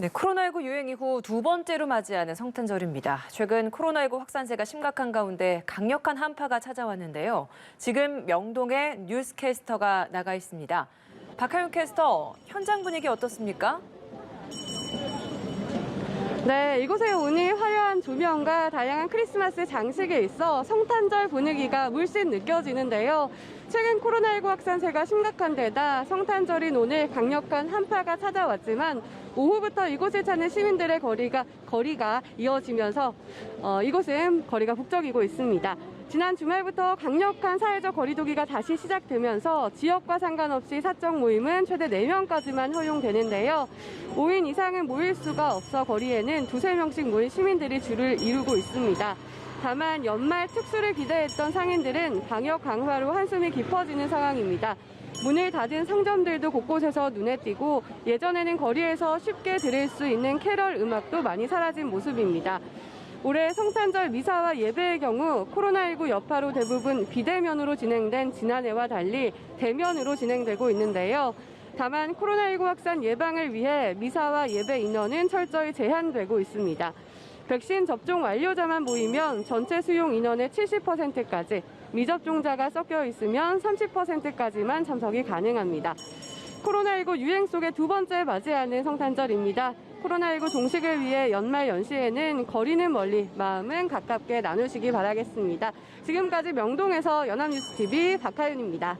네, 코로나19 유행 이후 두 번째로 맞이하는 성탄절입니다. 최근 코로나19 확산세가 심각한 가운데 강력한 한파가 찾아왔는데요. 지금 명동에 뉴스캐스터가 나가 있습니다. 박하윤 캐스터, 현장 분위기 어떻습니까? 네, 이곳에 오니 화려한 조명과 다양한 크리스마스 장식에 있어 성탄절 분위기가 물씬 느껴지는데요. 최근 코로나19 확산세가 심각한 데다 성탄절인 오늘 강력한 한파가 찾아왔지만 오후부터 이곳을 찾는 시민들의 거리가, 거리가 이어지면서 어, 이곳은 거리가 북적이고 있습니다. 지난 주말부터 강력한 사회적 거리두기가 다시 시작되면서 지역과 상관없이 사적 모임은 최대 4명까지만 허용되는데요. 5인 이상은 모일 수가 없어 거리에는 두세 명씩 모인 시민들이 줄을 이루고 있습니다. 다만 연말 특수를 기대했던 상인들은 방역 강화로 한숨이 깊어지는 상황입니다. 문을 닫은 상점들도 곳곳에서 눈에 띄고 예전에는 거리에서 쉽게 들을 수 있는 캐럴 음악도 많이 사라진 모습입니다. 올해 성탄절 미사와 예배의 경우 코로나19 여파로 대부분 비대면으로 진행된 지난해와 달리 대면으로 진행되고 있는데요. 다만 코로나19 확산 예방을 위해 미사와 예배 인원은 철저히 제한되고 있습니다. 백신 접종 완료자만 모이면 전체 수용 인원의 70%까지, 미접종자가 섞여 있으면 30%까지만 참석이 가능합니다. 코로나19 유행 속에 두 번째 맞이하는 성탄절입니다. 코로나19 종식을 위해 연말 연시에는 거리는 멀리, 마음은 가깝게 나누시기 바라겠습니다. 지금까지 명동에서 연합뉴스TV 박하윤입니다.